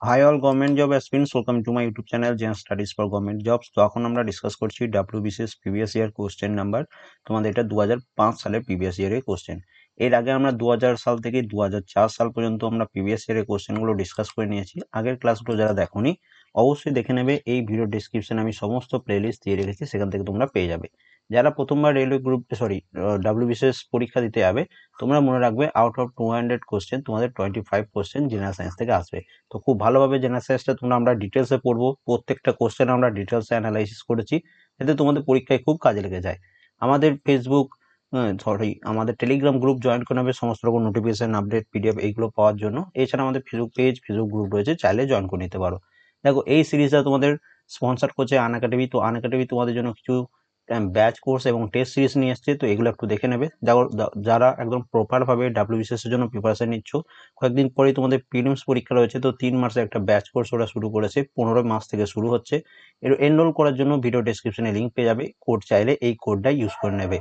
Hi all government job aspirants welcome to my YouTube channel Zen studies for government jobs তো এখন আমরা discuss করছি WBCS previous year question number তোমাদের এটা দু হাজার পাঁচ সালের প্রিভিয়াস ইয়ারের কোশ্চেন এর আগে আমরা দু হাজার সাল থেকে দু হাজার চার সাল পর্যন্ত আমরা প্রিভিয়াস ইয়ারের কোশ্চেনগুলো ডিসকাস করে নিয়েছি। আগের ক্লাসগুলো যারা দেখোনি, অবশ্যই দেখে নেবে, এই ভিডিও ডিসক্রিপশনে আমি সমস্ত প্লেলিস্ট দিয়ে রেখেছি, সেখান থেকে তোমরা পেয়ে যাবে। যারা প্রথমবার রেলওয়ে গ্রুপ সরি ডাব্লিউবিসিএস পরীক্ষা দিতে যাবে, তোমরা মনে রাখবে out of two hundred question তোমাদের twenty five question general science থেকে আসবে। তো খুব ভালোভাবে জেনারেল সায়েন্সটা তোমরা আমরা ডিটেলসে পড়ব। প্রত্যেকটা কোশ্চেন আমরা ডিটেলসে অ্যানালাইসিস করেছি, যাতে তোমাদের পরীক্ষায় খুব কাজে লেগে যায়। আমাদের ফেসবুক সরি আমাদের টেলিগ্রাম গ্রুপ জয়েন করে নেবে সমস্ত রকম নোটিফিকেশন আপডেট পিডিএফ এইগুলো পাওয়ার জন্য। এছাড়া আমাদের ফেসবুক পেজ ফেসবুক গ্রুপ রয়েছে, চাইলে জয়েন করে নিতে পারো। দেখো, এই সিরিজটা তোমাদের স্পন্সার করছে আন একাডেমি তো আন একাডেমি তোমাদের জন্য কিছু ব্যাচ কোর্স এবং টেস্ট সিরিজ নিয়ে এসছে, তো এগুলো একটু দেখে নেবে। যারা একদম প্রপারভাবে ডাব্লিউবিসিএস এর জন্য প্রিপারেশন নিচ্ছ, কয়েকদিন পরেই তোমাদের প্রিলিমস পরীক্ষা রয়েছে, তো তিন মাসে একটা ব্যাচ কোর্স ওরা শুরু করেছে পনেরো মাস থেকে শুরু হচ্ছে। এর এনরোল করার জন্য ভিডিও ডেসক্রিপশনে লিঙ্ক পেয়ে যাবে কোড চাইলে এই কোডটা ইউজ করে নেবে।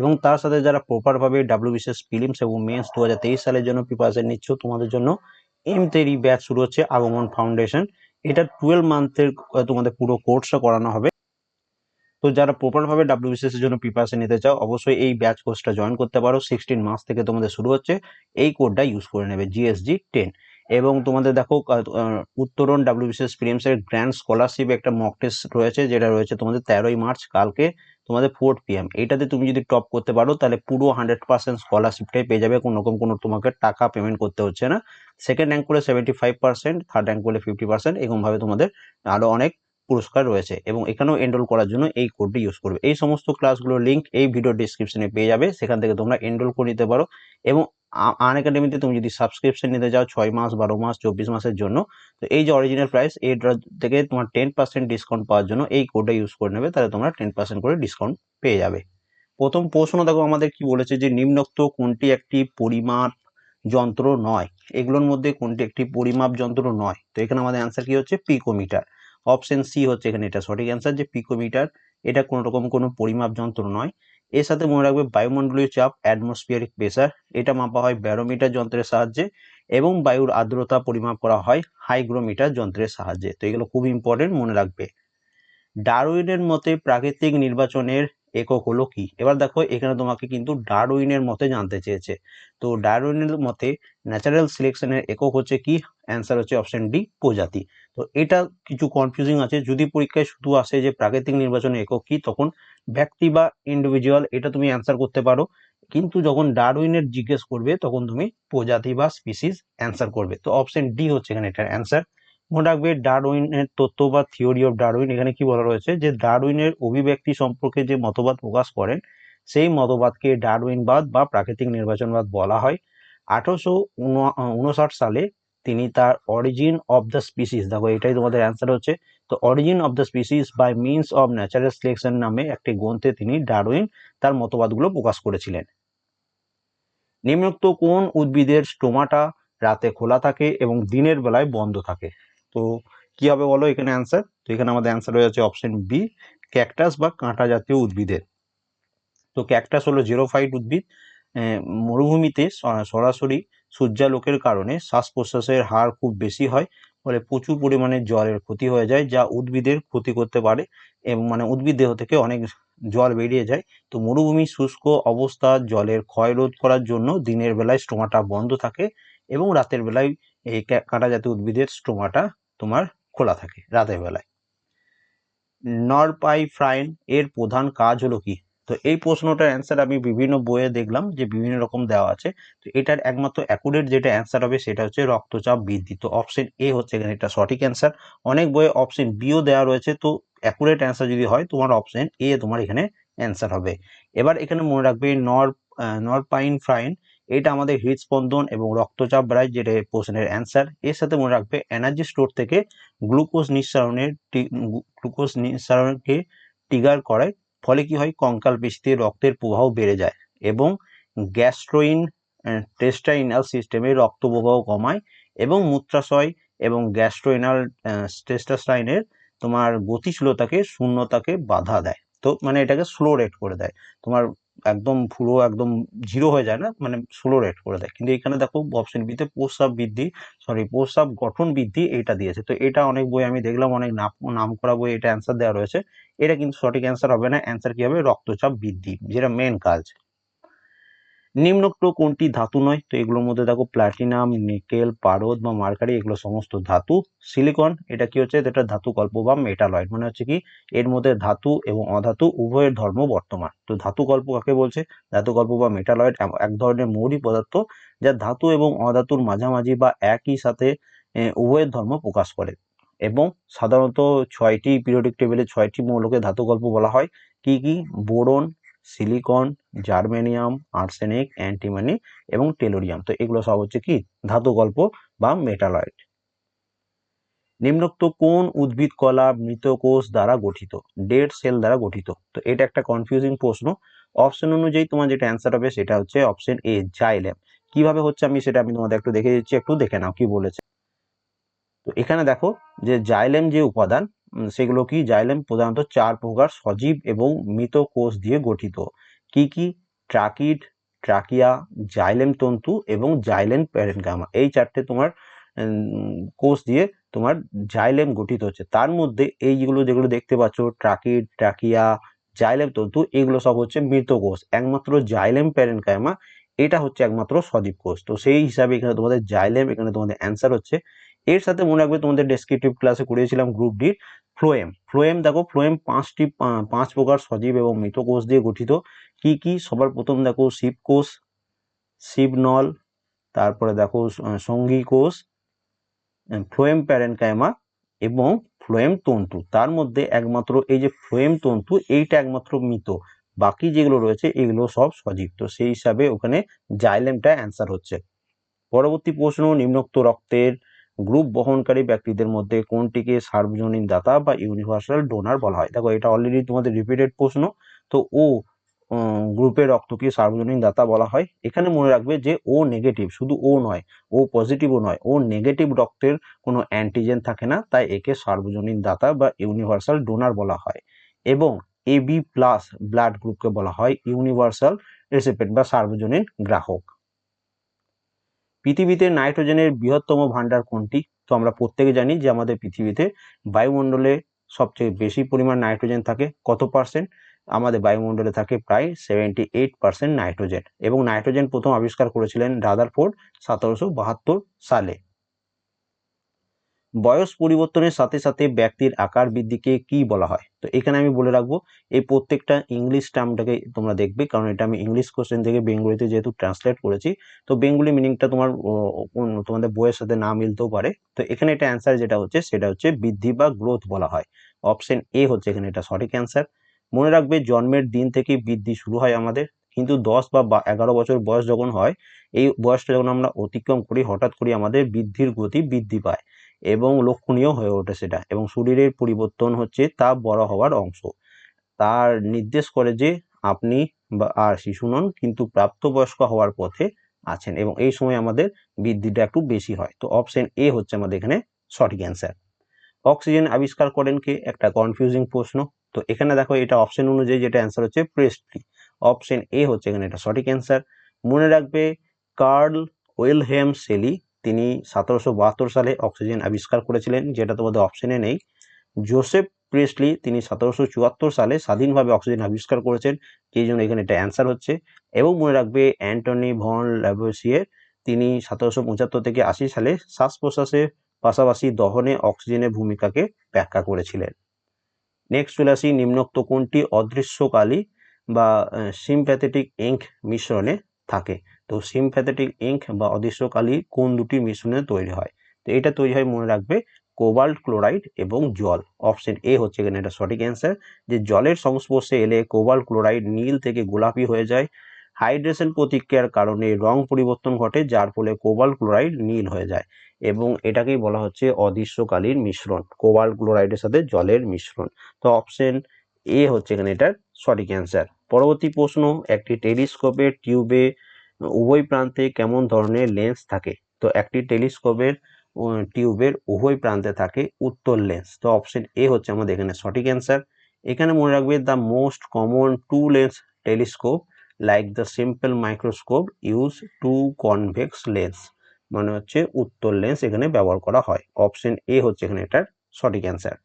এবং তার সাথে যারা প্রপারভাবে ডাব্লিউবিসিএস প্রিলিমস এবং মেন্স দু হাজার তেইশ সালের জন্য প্রিপারেশন নিচ্ছ, তোমাদের জন্য এম তেরি ব্যাচ শুরু হচ্ছে আগমন ফাউন্ডেশন এটা টুয়েলভ মান্থের তোমাদের পুরো কোর্সটা করানো হবে। তো যারা প্রপারভাবে ডাব্লিউবিসিএস এর জন্য প্রিপারেশন নিতে চাও, অবশ্যই এই ব্যাচ কোর্সটা জয়েন করতে পারো। সিক্সটিন মাস থেকে তোমাদের শুরু হচ্ছে। এই কোডটা ইউজ করে নেবে জিএসজি টেন এবং তোমাদের দেখো উত্তরণ ডাব্লিউবিসিএস প্রিলিমস এর গ্র্যান্ড স্কলারশিপ একটা মক টেস্ট রয়েছে, যেটা রয়েছে তোমাদের তেরোই মার্চ কালকে তোমাদের ফোর্থ পিএম এইটাতে তুমি যদি টপ করতে পারো, তাহলে পুরো হান্ড্রেড পার্সেন্ট স্কলারশিপটাই পেয়ে যাবে। কোনো রকম কোনো তোমাকে টাকা পেমেন্ট করতে হচ্ছে না। সেকেন্ড র্যাঙ্ক করলে seventy five percent third rank করলে ফিফটি পার্সেন্ট এরকমভাবে তোমাদের আরও অনেক পুরস্কার রয়েছে এবং এখানেও এনরোল করার জন্য এই কোডটি ইউজ করবে। এই সমস্ত ক্লাসগুলোর লিঙ্ক এই ভিডিও ডিসক্রিপশনে পেয়ে যাবে। সেখান থেকে তোমরা এনরোল করে নিতে পারো এবং আন একাডেমিতে তুমি যদি সাবস্ক্রিপশন নিতে যাও ছয় মাস, বারো মাস, চব্বিশ মাসের জন্য, তো এই যে অরিজিনাল প্রাইস এই থেকে তোমার টেন পার্সেন্ট ডিসকাউন্ট পাওয়ার জন্য এই কোডটা ইউজ করে নেবে, তাহলে তোমরা টেন পার্সেন্ট করে ডিসকাউন্ট পেয়ে যাবে। প্রথম প্রশ্ন দেখো, আমাদের কি বলেছে যে নিম্নোক্ত কোনটি একটি পরিমাপ যন্ত্র নয়? এগুলোর মধ্যে কোনটি একটি পরিমাপ যন্ত্র নয়? তো এখানে আমাদের অ্যান্সার কি হচ্ছে? পিকোমিটার অপশন সি হচ্ছে এখানে এটা সঠিক অ্যান্সার যে পিকোমিটার এটা কোনো রকম কোনো পরিমাপ যন্ত্র নয়। এর সাথে মনে রাখবে বায়ুমণ্ডলীয় চাপ অ্যাটমসফিয়ারিক প্রেসার এটা মাপা হয় ব্যারোমিটার যন্ত্রের সাহায্যে এবং বায়ুর আর্দ্রতা পরিমাপ করা হয় হাইগ্রোমিটার যন্ত্রের সাহায্যে। তো এগুলো খুব ইম্পর্টেন্ট মনে রাখবে। ডারউইনের মতে প্রাকৃতিক নির্বাচনের একক হলো কি? এবার দেখো, এখানে তোমাকে কিন্তু ডারউইনের মতে জানতে চেয়েছে। তো ডারউইনের মতে ন্যাচারাল সিলেকশনের একক হচ্ছে কি? অ্যান্সার হচ্ছে অপশন ডি প্রজাতি। তো এটা কিছু কনফিউজিং আছে। যদি পরীক্ষায় শুধু আসে যে প্রাকৃতিক নির্বাচনের একক কি, তখন ব্যক্তি বা ইন্ডিভিজুয়াল এটা তুমি অ্যান্সার করতে পারো। কিন্তু যখন ডারউইনের জিজ্ঞেস করবে, তখন তুমি প্রজাতি বা স্পিসিস অ্যান্সার করবে। তো অপশন ডি হচ্ছে এখানে এটার অ্যান্সার মনে রাখবে ডারউইনের তত্ত্ব বা থিওরি অফ ডারউইন এখানে কি বলা রয়েছে? যে ডারউইনের অভিব্যক্তি সম্পর্কে যে মতবাদ প্রকাশ করেন, সেই মতবাদকে ডারউইনবাদ বা প্রাকৃতিক নির্বাচনবাদ বলা হয়। আঠারোশো উনষাট সালে তিনি তার অরিজিন অফ দ্য স্পিসিস দেখো, এটাই তোমাদের অ্যান্সার হচ্ছে। তো origin of the species by means of natural selection নামে একটি গ্রন্থে তিনি ডারউইন তার মতবাদগুলো প্রকাশ করেছিলেন। নিম্নোক্ত কোন উদ্ভিদের স্টোমাটা রাতে খোলা থাকে এবং দিনের বেলায় বন্ধ থাকে? তো কি হবে বলো এখানে অ্যান্সার তো এখানে আমাদের অ্যান্সার হয়ে যাচ্ছে অপশন বি ক্যাকটাস বা কাঁটা জাতীয় উদ্ভিদের। তো ক্যাকটাস হলো জিরো ফাইট উদ্ভিদ। মরুভূমিতে সরাসরি সূর্যালোকের কারণে শ্বাস প্রশ্বাসের হার খুব বেশি হয়, ফলে প্রচুর পরিমাণে জলের ক্ষতি হয়ে যায়, যা উদ্ভিদের ক্ষতি করতে পারে, এবং মানে উদ্ভিদ দেহ থেকে অনেক জল বেরিয়ে যায়। তো মরুভূমি শুষ্ক অবস্থা, জলের ক্ষয় রোধ করার জন্য দিনের বেলায় স্টোমাটা বন্ধ থাকে, এবং রাতের বেলায় এই কাঁটা জাতীয় উদ্ভিদের স্টোমাটা তোমার খোলা থাকে রাতের বেলায়। নরপাইফ্রাইন এর প্রধান কাজ হলো কি? তো এই প্রশ্নটার অ্যান্সার আমি বিভিন্ন বইয়ে দেখলাম যে বিভিন্ন রকম দেওয়া আছে। তো এটার একমাত্র অ্যাকুরেট যেটা অ্যান্সার হবে সেটা হচ্ছে রক্তচাপ বৃদ্ধি। তো অপশন এ হচ্ছে এখানে এটা সঠিক অ্যান্সার অনেক বইয়ে অপশন বিও দেওয়া রয়েছে। তো অ্যাকুরেট অ্যান্সার যদি হয়, তোমার অপশন এ তোমার এখানে অ্যান্সার হবে। এবার এখানে মনে রাখবে নর নরপাইন ফ্রাইন এটা আমাদের হৃদস্পন্দন এবং রক্তচাপ বাড়ায়, যেটা প্রশ্নের অ্যান্সার এর সাথে মনে রাখবে এনার্জি স্টোর থেকে গ্লুকোজ নিঃসারণের গ্লুকোজ নিঃসারণকে ট্রিগার করায়। ফলে কি হয়? কঙ্কাল পেশিতে রক্তের প্রবাহ বেড়ে যায় এবং গ্যাস্ট্রোইন টেস্টাইনাল সিস্টেমে রক্ত প্রবাহ কমায় এবং মূত্রাশয় এবং গ্যাস্ট্রোইনাল টেস্টাস্টাইনের তোমার গতিশীলতাকে, শূন্যতাকে বাধা দেয়। তো মানে এটাকে স্লো রেট করে দেয়। তোমার একদম পুরো একদম জিরো হয়ে যায় না মানে স্লো রেট করে দেয়। কিন্তু এখানে দেখো অপশন বিতে প্রস্রাব বৃদ্ধি সরি প্রস্রাব গঠন বৃদ্ধি এটা দিয়েছে। তো এটা অনেক বই আমি দেখলাম, অনেক নাম করা বই এটা অ্যান্সার দেওয়া রয়েছে। এটা কিন্তু সঠিক অ্যান্সার হবে না অ্যান্সার কি হবে? রক্তচাপ বৃদ্ধি, যেটা মেন কাজ। নিম্নোক্ত কোনটি ধাতু নয়? তো এগুলোর মধ্যে দেখো প্লাটিনাম নিকেল পারদ বা মার্কারি এগুলো সমস্ত ধাতু। সিলিকন এটা কি হচ্ছে? এটা ধাতু কল্প বা মেটালয়েড মানে হচ্ছে কি, এর মধ্যে ধাতু এবং অধাতু উভয়ের ধর্ম বর্তমান। তো ধাতু কল্প কাকে বলছে? ধাতু কল্প বা মেটালয়েড এক ধরনের মৌলিক পদার্থ যা ধাতু এবং অধাতুর মাঝামাঝি বা একই সাথে উভয়ের ধর্ম প্রকাশ করে। এবং সাধারণত ছয়টি পিরিয়ডিক টেবিলে ছয়টি মৌলকে ধাতু কল্প বলা হয়। কি কি? Boron silicon germanium arsenic antimony এবং টেলোরিয়াম তো এগুলো সব হচ্ছে কি? ধাতু গল্প বা মেটালয়েড নিম্নোক্ত কোন উদ্ভিদ কলা মৃত কোষ দ্বারা গঠিত? ডেড সেল দ্বারা গঠিত। তো এটা একটা কনফিউজিং প্রশ্ন। অপশন অনুযায়ী তোমার যেটা অ্যান্সার হবে সেটা হচ্ছে অপশন এ জাইলেম কীভাবে হচ্ছে আমি সেটা আমি তোমাদের একটু দেখে দিচ্ছি, একটু দেখে নাও কি বলেছে। তো এখানে দেখো যে জাইলেম যে উপাদান সেগুলো কি? জাইলেম প্রধানত চার প্রকার, সজীব এবং মৃত কোষ দিয়ে গঠিত। কি কি? ট্রাকিড, ট্রাকিয়া, জাইলেম তন্তু এবং জাইলেম প্যারেনগামা। এই চারটে তোমার কোষ দিয়ে তোমার জাইলেম গঠিত হচ্ছে। তার মধ্যে এইগুলো যেগুলো দেখতে পাচ্ছ, ট্রাকিড, ট্রাকিয়া, জাইলেম তন্তু, এগুলো সব হচ্ছে মৃত কোষ। একমাত্র জাইলেম প্যারেনকামা এটা হচ্ছে একমাত্র সজীব কোষ। তো সেই হিসাবে এখানে তোমাদের জাইলেম, এখানে তোমাদের অ্যান্সার হচ্ছে এর সাথে মনে রাখবে তোমাদের ডেসক্রিপটিভ ক্লাসে করিয়েছিলাম গ্রুপ ডির ফ্লোয়েম ফ্লোয়েম দেখো ফ্লোয়েম পাঁচটি, পাঁচ প্রকার সজীব এবং মৃত কোষ দিয়ে গঠিত। কি কি? সবার প্রথম দেখো শিব কোষ শিবনল, তারপরে দেখো সঙ্গী কোষ ফ্লোয়েম প্যারেনকাইমা এবং ফ্লোয়েম তন্তু। তার মধ্যে একমাত্র এই যে ফ্লোয়েম তন্তু, এইটা একমাত্র মৃত। বাকি যেগুলো রয়েছে, এগুলো সব সজীব। তো সেই হিসাবে ওখানে জাইলেমটা অ্যান্সার হচ্ছে। পরবর্তী প্রশ্ন, নিম্নোক্ত রক্তের গ্রুপ বহনকারী ব্যক্তিদের মধ্যে কোনটিকে সার্বজনীন দাতা বা ইউনিভার্সাল ডোনার বলা হয়? দেখো, এটা অলরেডি তোমাদের রিপিটেড প্রশ্ন। তো ও গ্রুপের রক্তকে সার্বজনীন দাতা বলা হয়। এখানে মনে রাখবে যে ও নেগেটিভ শুধু ও নয়, ও পজিটিভও নয়। ও নেগেটিভ রক্তের কোনো অ্যান্টিজেন থাকে না, তাই একে সার্বজনীন দাতা বা ইউনিভার্সাল ডোনার বলা হয়। এবং এ বি প্লাস ব্লাড গ্রুপকে বলা হয় ইউনিভার্সাল রেসিপেন্ট বা সার্বজনীন গ্রাহক। পৃথিবীতে নাইট্রোজেনের বৃহত্তম ভাণ্ডার কোনটি? তো আমরা প্রত্যেকে জানি যে আমাদের পৃথিবীতে বায়ুমণ্ডলে সবচেয়ে বেশি পরিমাণ নাইট্রোজেন থাকে। কত পার্সেন্ট? আমাদের বায়ুমণ্ডলে থাকে প্রায় সেভেন্টি এইট পার্সেন্ট নাইট্রোজেন। এবং নাইট্রোজেন প্রথম আবিষ্কার করেছিলেন রাদারফোর্ড সতেরোশো বাহাত্তর সালে। বয়স পরিবর্তনের সাথে সাথে ব্যক্তির আকার বৃদ্ধিকে কি বলা হয়? তো এখানে আমি বলে রাখব, এই প্রত্যেকটা ইংলিশ টার্মটাকে তোমরা দেখবে, কারণ এটা আমি ইংলিশ কোশ্চেন থেকে বেঙ্গলিতে যেহেতু ট্রান্সলেট করেছি, তো বেঙ্গলি মিনিংটা তোমার তোমাদের বইয়ের সাথে না মিলতেও পারে। তো এখানে এটা অ্যান্সার যেটা হচ্ছে, সেটা হচ্ছে বৃদ্ধি বা গ্রোথ বলা হয়। অপশন এ হচ্ছে এখানে এটা, সঠিক অ্যান্সার মনে রাখবে, জন্মের দিন থেকে বৃদ্ধি শুরু হয় আমাদের, কিন্তু দশ বা এগারো বছর বয়স যখন হয়, এই বয়সটা যখন আমরা অতিক্রম করি, হঠাৎ করে আমাদের বৃদ্ধির গতি বৃদ্ধি পায়। এবং লক্ষণীয় হয়ে ওঠে সেটা এবং শরীরের পরিবর্তন হচ্ছে তা বড় হওয়ার অংশ। তার নির্দেশ করে যে আপনি আর শিশু নন, কিন্তু প্রাপ্তবয়স্ক হওয়ার পথে আছেন এবং এই সময় আমাদের বৃদ্ধিটা একটু বেশি হয়। তো অপশন এ হচ্ছে আমাদের এখানে সঠিক অ্যান্সার অক্সিজেন আবিষ্কার করেন কে? একটা কনফিউজিং প্রশ্ন। তো এখানে দেখো এটা অপশন অনুযায়ী যেটা অ্যান্সার হচ্ছে প্রেস্টলি অপশন এ হচ্ছে এখানে এটা সঠিক অ্যান্সার মনে রাখবে কার্ল ওয়েলহেম সেলি তিনি সতেরোশো বাহাত্তর সালে অক্সিজেন আবিষ্কার করেছিলেন, যেটা তোমাদের অপশনে নেই। জোসেফ প্রেসলি তিনি সতেরোশো চুয়াত্তর সালে স্বাধীনভাবে অক্সিজেন আবিষ্কার করেছেন এই জন্য এখানে এটা অ্যান্সার হচ্ছে। এবং মনে রাখবে, অ্যান্টনি ভন ল্যাবোসিয়ের তিনি সতেরোশো পঁচাত্তর থেকে আশি সালে শ্বাস প্রশ্বাসের পাশাপাশি দহনে অক্সিজেনের ভূমিকাকে ব্যাখ্যা করেছিলেন। নেক্সট চলে আসি, নিম্নোক্ত কোনটি অদৃশ্যকালী বা সিম্প্যাথেটিক ইঙ্ক মিশ্রণে? থাকে। তো সিমপ্যাথেটিক ইঙ্ক বা অদৃশ্যকালী কোন দুটি মিশ্রণে তৈরি হয়? তো এটা তৈরি হয় মনে রাখবে কোবাল্ট ক্লোরাইড এবং জল। অপশন এ হচ্ছে এখানে এটা সঠিক অ্যান্সার যে জলের সংস্পর্শে এলে কোবাল্ট ক্লোরাইড নীল থেকে গোলাপি হয়ে যায়। হাইড্রেশন প্রতিক্রিয়ার কারণে রং পরিবর্তন ঘটে, যার ফলে কোবাল্ট ক্লোরাইড নীল হয়ে যায় এবং এটাকেই বলা হচ্ছে অদৃশ্যকালীন মিশ্রণ কোবাল্ট ক্লোরাইডের সাথে জলের মিশ্রণ। তো অপশন এ হচ্ছে এখানে এটার সঠিক অ্যান্সার পরবর্তী প্রশ্ন, একটি টেলিস্কোপের টিউবে উভয় প্রান্তে কেমন ধরনের লেন্স থাকে? তো একটি টেলিস্কোপের টিউবের উভয় প্রান্তে থাকে উত্তর লেন্স। তো অপশন এ হচ্ছে আমাদের এখানে সঠিক অ্যান্সার। এখানে মনে রাখবে the most common two lens telescope like the simple microscope use two convex lens মানে হচ্ছে উত্তর লেন্স এখানে ব্যবহার করা হয়। অপশন এ হচ্ছে এখানে এটার সঠিক অ্যান্সার।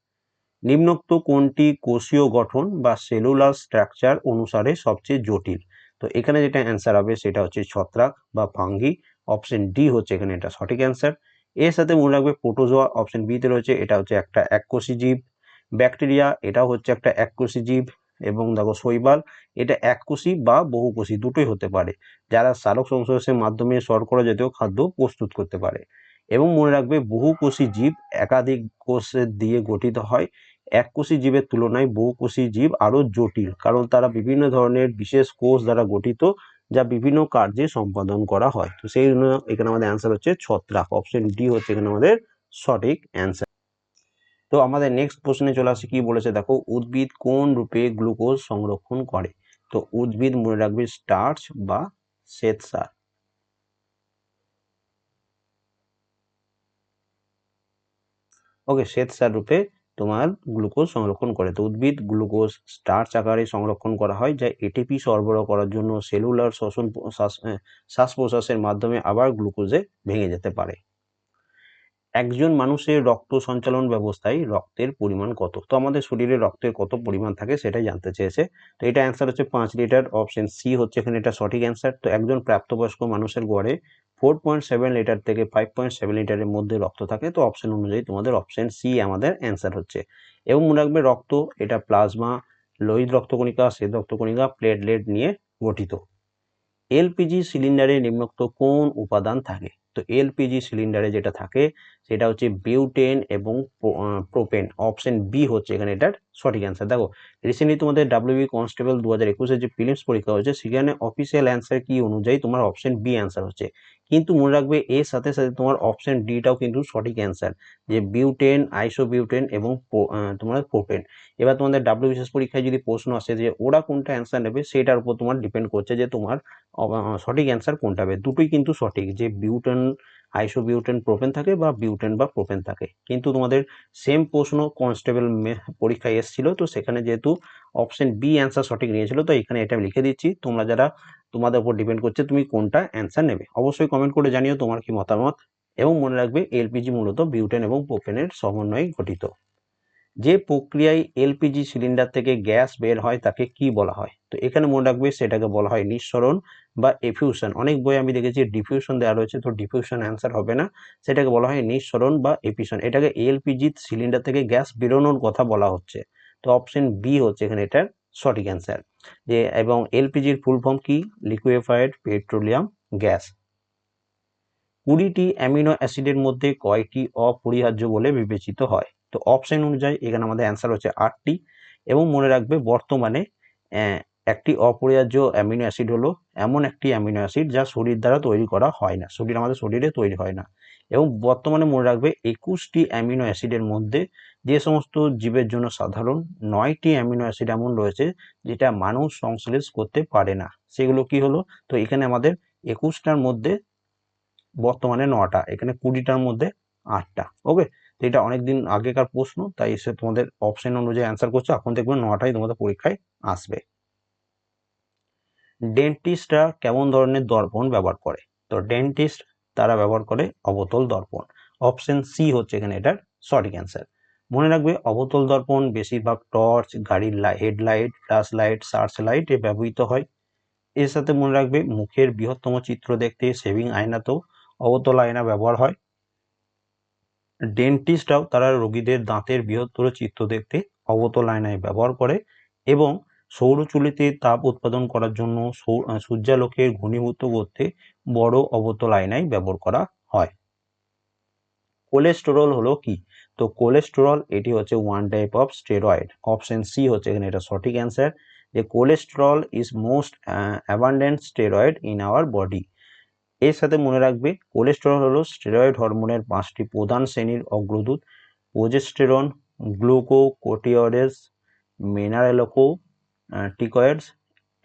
নিম্নোক্ত কোনটি কোষীয় গঠন বা সেলুলার স্ট্রাকচার অনুসারে সবচেয়ে জটিল? তো এখানে যেটা অ্যান্সার হবে সেটা হচ্ছে ছত্রাক বা ফাঙ্গি। অপশন ডি হচ্ছে এখানে এটা সঠিক অ্যান্সার। এর সাথে মনে রাখবে প্রোটোজোয়া। অপশন বিতে রয়েছে এটা হচ্ছে একটা এককোষী জীব। ব্যাকটেরিয়া, এটাও হচ্ছে একটা এককোষী জীব। এবং দেখো শৈবাল, এটা এককোষী বা বহুকোষী, দুটোই হতে পারে। যারা সালোক সংশ্লেষের মাধ্যমে শর্করা জাতীয় খাদ্য প্রস্তুত করতে পারে। এবং মনে রাখবে বহুকোষী জীব একাধিক কোষের দিয়ে গঠিত হয়। এককোষী জীবের তুলনায় বহুকোষী জীব আরও জটিল, কারণ তারা বিভিন্ন ধরনের বিশেষ কোষ দ্বারা গঠিত যা বিভিন্ন কার্যে সম্পাদন করা হয়। তো সেই জন্য এখানে আমাদের অ্যান্সার হচ্ছে ছত্রাক অপশন ডি হচ্ছে এখানে আমাদের সঠিক অ্যান্সার তো আমাদের নেক্সট প্রশ্নে চলে আসে, কি বলেছে? দেখো, উদ্ভিদ কোন রূপে গ্লুকোজ সংরক্ষণ করে? তো উদ্ভিদ মনে রাখবে স্টার্চ বা শ্বেতসার। ওকে, শ্বেতসার রূপে তোমার গ্লুকোজ সংরক্ষণ করে। তো উদ্ভিদ গ্লুকোজ স্টার্চ আকারে সংরক্ষণ করা হয়, যা এটিপি সরবরাহ করার জন্য সেলুলার শ্বসন শ্বাস প্রশ্বাসের মাধ্যমে আবার গ্লুকোজে ভেঙে যেতে পারে। একজন মানুষের রক্ত সঞ্চালন ব্যবস্থায় রক্তের পরিমাণ কত? তো আমাদের শরীরে রক্তের কত পরিমাণ থাকে সেটাই জানতে চেয়েছে। তো এটা অ্যান্সার হচ্ছে পাঁচ লিটার অপশন সি হচ্ছে এখানে এটা সঠিক অ্যান্সার তো একজন প্রাপ্তবয়স্ক মানুষের গড়ে ফোর পয়েন্ট সেভেন লিটার থেকে ফাইভ পয়েন্ট সেভেন লিটারের মধ্যে রক্ত থাকে, তো অপশন অনুযায়ী তোমাদের অপশন সি আমাদের অ্যান্সার হচ্ছে। এবং মনে রাখবে রক্ত, এটা প্লাজমা লোহিত রক্তকণিকা, শ্বেত রক্তকণিকা প্লেটলেট নিয়ে গঠিত। এলপিজি সিলিন্ডারে নিম্নোক্ত কোন উপাদান থাকে? তো এলপিজি সিলিন্ডারে যেটা থাকে, সেটা হচ্ছে বিউটেন এবং প্রোপেন অপশন বি হচ্ছে এখানে এটার সঠিক অ্যান্সার দেখো রিসেন্টলি তোমাদের ডাব্লিউবি কনস্টেবল দু হাজার একুশে যে ফিলিমস পরীক্ষা হয়েছে, সেখানে অফিসিয়াল অ্যান্সার কি অনুযায়ী তোমার অপশন বি অ্যান্সার হচ্ছে। কিন্তু মনে রাখবে এর সাথে সাথে তোমার অপশন ডিটাও কিন্তু সঠিক অ্যান্সার যে বিউটেন আইসো বিউটেন এবং তোমার প্রোটেন এবার তোমাদের ডাব্লিউ বিশেষ পরীক্ষায় যদি প্রশ্ন আসে যে ওরা কোনটা অ্যান্সার নেবে, সেটার উপর তোমার ডিপেন্ড করছে যে তোমার সঠিক অ্যান্সার কোনটা হবে। দুটোই কিন্তু সঠিক, যে বিউটেন আইসোবিউটেন প্রোপেন থাকে বা বিউটেন বা প্রোপেন থাকে। কিন্তু তোমাদের সেম প্রশ্ন কনস্টেবল পরীক্ষায় এসেছিল, তো সেখানে যেহেতু অপশন বি অ্যান্সার সঠিক নিয়েছিল, তো এখানে এটা লিখে দিচ্ছি। তোমরা যারা তোমাদের উপর ডিপেন্ড করছে, তুমি কোনটা অ্যান্সার নেবে? অবশ্যই কমেন্ট করে জানিও তোমার কি মতামত এবং মনে রাখবে এলপিজি মূলত বিউটেন এবং প্রোপেনের সমন্বয়ে গঠিত। যে প্রক্রিয়ায় এলপিজি সিলিন্ডার থেকে গ্যাস বের হয় তাকে কি বলা হয়? তো এখানে মনে রাখবে সেটাকে বলা হয় নিঃসরণ বা এফিউশন অনেক বই আমি দেখেছি ডিফিউশন দেওয়া রয়েছে, তো ডিফিউশন অ্যান্সার হবে না। সেটাকে বলা হয় নিঃসরণ বা এফিউশন এটাকে এলপিজি সিলিন্ডার থেকে গ্যাস বেরোনোর কথা বলা হচ্ছে। তো অপশন বি হচ্ছে এখানে এটার সঠিক অ্যান্সার যে এবং এলপিজির ফুল ফর্ম কি? লিকুইফাইড পেট্রোলিয়াম গ্যাস কুড়িটি অ্যামিনো অ্যাসিডের মধ্যে কয়টি অপরিহার্য বলে বিবেচিত হয়? তো অপশন অনুযায়ী এখানে আমাদের অ্যান্সার হচ্ছে আটটি এবং মনে রাখবে বর্তমানে একটি অপরিহার্য অ্যামিনো অ্যাসিড হলো এমন একটি অ্যামিনো অ্যাসিড যা শরীর দ্বারা তৈরি করা হয় না, শরীর আমাদের শরীরে তৈরি হয় না এবং বর্তমানে মনে রাখবে একুশটি অ্যামিনো অ্যাসিডের মধ্যে যে সমস্ত জীবের জন্য সাধারণ নয়টি অ্যামিনো অ্যাসিড এমন রয়েছে যেটা মানুষ সংশ্লেষ করতে পারে না, সেগুলো কি হলো? তো এখানে আমাদের একুশটার মধ্যে বর্তমানে নটা, এখানে কুড়িটার মধ্যে আটটা ওকে তো এটা অনেকদিন আগেকার প্রশ্ন, তাই এসে তোমাদের অপশন অনুযায়ী অ্যান্সার করছ। এখন দেখবে নটাই তোমাদের পরীক্ষায় আসবে। ডেন্টিস্টরা কেমন ধরনের দর্পণ ব্যবহার করে? তো ডেন্টিস্ট তারা ব্যবহার করে অবতল দর্পণ। অপশন সি হচ্ছে এখানে এটার সঠিক অ্যান্সার মনে রাখবে অবতল দর্পণ বেশিরভাগ টর্চ গাড়ির হেডলাইট ফ্ল্যাশ লাইট সার্চ লাইটে ব্যবহৃত হয়। এর সাথে মনে রাখবে মুখের বৃহত্তম চিত্র দেখতে সেভিং আয়নাতেও অবতল আয়না ব্যবহার হয়। ডেন্টিস্টরাও তারা রোগীদের দাঁতের বৃহত্তর চিত্র দেখতে অবতল আয়নায় ব্যবহার করে এবং সৌরচুলিতে তাপ উৎপাদন করার জন্য সূর্যালোকের ঘনীভূত করতে বড় অবতল আয়নায় ব্যবহার করা হয়। কোলেস্টেরল হলো কি? তো কোলেস্টেরল, এটি হচ্ছে one type of steroid option C হচ্ছে এখানে এটা সঠিক অ্যান্সার যে cholesterol is most abundant steroid in our body এর সাথে মনে রাখবে, কোলেস্টেরল হলো স্টেরয়েড হরমোনের পাঁচটি প্রধান শ্রেণির অগ্রদূত। প্রোজেস্টেরন গ্লুকোকোটিওডেস মিনারেলকো টিকয়েডস,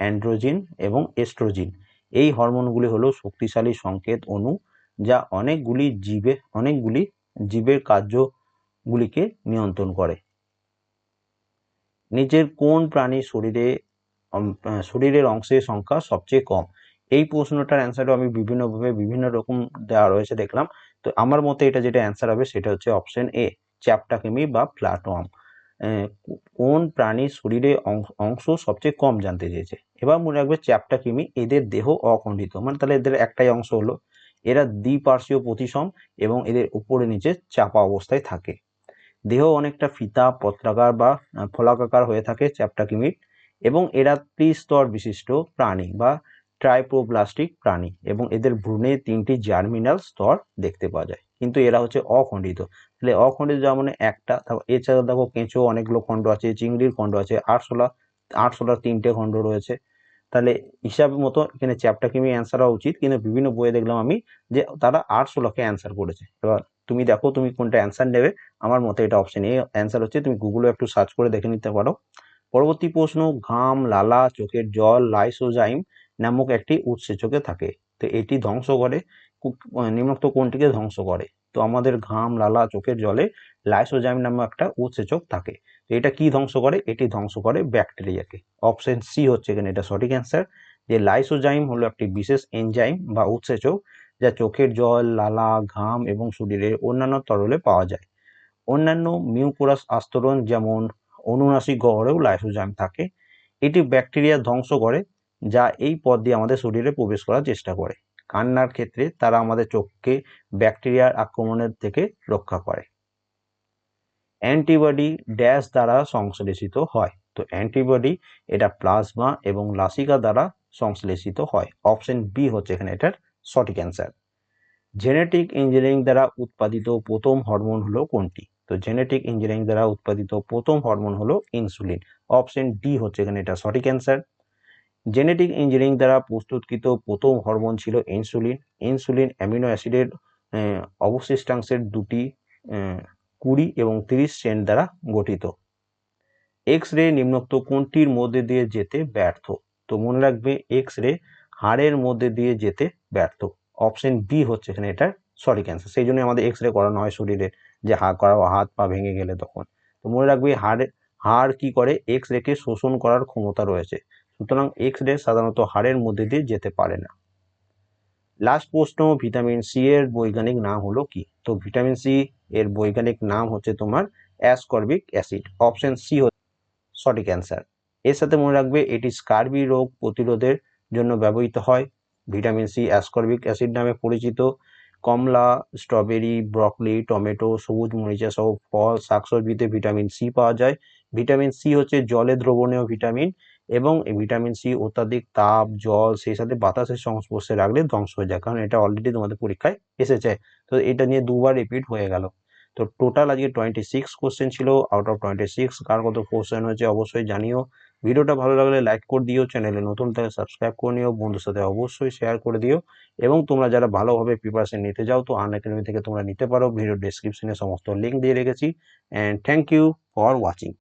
অ্যান্ড্রোজিন এবং এস্ট্রোজিন। এই হরমোনগুলি হলো শক্তিশালী সংকেত অণু যা অনেকগুলি জীবে, অনেকগুলি জীবের কার্যগুলিকে নিয়ন্ত্রণ করে। নিজের কোন প্রাণীর শরীরে শরীরের অংশের সংখ্যা সবচেয়ে কম? এই প্রশ্নটার অ্যান্সারও আমি বিভিন্নভাবে বিভিন্ন রকম দেওয়া রয়েছে দেখলাম। তো আমার মতে এটা যেটা অ্যান্সার হবে সেটা হচ্ছে অপশন এ চ্যাপ্টাকেমি বা প্লাটওয়ার্ম কোন প্রাণীর শরীরে অংশ সবচেয়ে কম জানতে চেয়েছে? এবার মনে রাখবে চ্যাপ্টাকিমি এদের দেহ অখণ্ডিত মানে তাহলে এদের একটাই অংশ হলো। এরা দ্বিপার্শ্বীয় প্রতিসম এবং এদের উপরে নিচে চাপা অবস্থায় থাকে। দেহ অনেকটা ফিতা, পত্রাকার বা ফলাকাকার হয়ে থাকে চ্যাপ্টাকিমির। এবং এরা ত্রিস্তর বিশিষ্ট প্রাণী বা ট্রাইপ্রোপ্লাস্টিক প্রাণী এবং এদের ভ্রূণে তিনটি জার্মিনাল স্তর দেখতে পাওয়া যায়। কিন্তু এরা হচ্ছে অখণ্ডিত। তাহলে অখণ্ডিত যেমন একটা। তারপর এছাড়া দেখো কেঁচো, অনেকগুলো খণ্ড আছে, চিংড়ির খণ্ড আছে, আরশোলা, আরশোলার তিনটে খণ্ড রয়েছে। তাহলে হিসাব মতো এখানে চ্যাপটা কিমি অ্যান্সার হওয়া উচিত। কিন্তু বিভিন্ন বইয়ে দেখলাম আমি যে তারা আরশোলাকে অ্যান্সার করেছে। এবার তুমি দেখো তুমি কোনটা অ্যান্সার নেবে। আমার মতে এটা অপশন এ অ্যান্সার হচ্ছে তুমি গুগলে একটু সার্চ করে দেখে নিতে পারো। পরবর্তী প্রশ্ন, ঘাম, লালা, চোখের জল লাইসোজাইম নামক একটি উৎসেচকে থাকে। তো এটি ধ্বংস করে নিম্নোক্ত কোনটিকে ধ্বংস করে। তো আমাদের ঘাম, লালা, চোখের জলে লাইসোজাইম নামক একটা উৎসেচক থাকে। তো এটা কি ধ্বংস করে? এটি ধ্বংস করে ব্যাকটেরিয়াকে। অপশন সি হচ্ছে এখানে এটা সঠিক অ্যান্সার, যে লাইসোজাইম হলো একটি বিশেষ এনজাইম বা উৎসেচক যা চোখের জল, লালা, ঘাম এবং শরীরের অন্যান্য তরলে পাওয়া যায়। অন্যান্য মিউকোরাস আস্তরণ যেমন অনুনাসিক গহ্বরেও লাইসোজাইম থাকে। এটি ব্যাকটেরিয়া ধ্বংস করে যা এই পথ দিয়ে আমাদের শরীরে প্রবেশ করার চেষ্টা করে। কান্নার ক্ষেত্রে তারা আমাদের চোখকে ব্যাকটেরিয়ার আক্রমণের থেকে রক্ষা করে। অ্যান্টিবডি ড্যাশ দ্বারা সংশ্লেষিত হয়। তো অ্যান্টিবডি এটা প্লাজমা এবং লাসিকা দ্বারা সংশ্লেষিত হয়। অপশন বি হচ্ছে এখানে এটার সঠিক অ্যান্সার। জেনেটিক ইঞ্জিনিয়ারিং দ্বারা উৎপাদিত প্রথম হরমোন হলো কোনটি? তো জেনেটিক ইঞ্জিনিয়ারিং দ্বারা উৎপাদিত প্রথম হরমোন হলো ইনসুলিন। অপশন ডি হচ্ছে এখানে এটা সঠিক অ্যান্সার। জেনেটিক ইঞ্জিনিয়ারিং দ্বারা প্রস্তুতকৃত প্রথম হরমোন ছিল ইনসুলিন। ইনসুলিন অ্যামিনো অ্যাসিডের অবশিষ্টাংশের দুটি কুড়ি এবং তিরিশ চেন দ্বারা গঠিত। এক্স রে নিম্নোক্ত কোনটির মধ্যে দিয়ে যেতে ব্যর্থ? তো মনে রাখবে এক্স রে হাড়ের মধ্যে দিয়ে যেতে ব্যর্থ। অপশন বি হচ্ছে এখানে এটা সঠিক অ্যান্সার সেই জন্য আমাদের এক্স রে করানো হয় শরীরে। যে হাত করা, হাত পা ভেঙে গেলে তখন। তো মনে রাখবে হাড় হাড় কি করে? এক্স রেকে শোষণ করার ক্ষমতা রয়েছে। সুতরাং এক্স রে সাধারণত হাড়ের মধ্যে দিয়ে যেতে পারে না। লাস্ট প্রশ্ন ভিটামিন সি এর বৈজ্ঞানিক নাম হলো কি? তো ভিটামিন সি এর বৈজ্ঞানিক নাম হচ্ছে তোমার অ্যাসকর্বিক অ্যাসিড অপশন সি হচ্ছে সঠিক অ্যান্সার এর সাথে মনে রাখবে, এটি স্কারবি রোগ প্রতিরোধের জন্য ব্যবহৃত হয়। ভিটামিন সি অ্যাসকর্বিক অ্যাসিড নামে পরিচিত। কমলা স্ট্রবেরি ব্রকলি টমেটো সবুজ মরিচা সহ ফল, শাকসবজিতে ভিটামিন সি পাওয়া যায়। ভিটামিন সি হচ্ছে জলে দ্রবণীয় ভিটামিন এবং ভিটামিন সি অত্যাধিক তাপ, জল, সেই সাথে বাতাসের সংস্পর্শে রাখলে ধ্বংস হয়ে যায়। কারণ এটা অলরেডি তোমাদের পরীক্ষায় এসেছে। তো এটা নিয়ে দুবার রিপিট হয়ে গেল। তো টোটাল আজকে টোয়েন্টি সিক্স কোশ্চেন ছিল। আউট অফ টোয়েন্টি সিক্স কার কত কোশ্চেন হয়েছে অবশ্যই জানিও। ভিডিওটা ভালো লাগলে লাইক করে দিও। চ্যানেলে নতুন থেকে সাবস্ক্রাইব করে নিও। বন্ধুর সাথে অবশ্যই শেয়ার করে দিও। এবং তোমরা যারা ভালোভাবে প্রিপারেশন নিতে যাও, তো আন একাডেমি থেকে তোমরা নিতে পারো। ভিডিও ডেসক্রিপশনে সমস্ত লিঙ্ক দিয়ে রেখেছি। And thank you for watching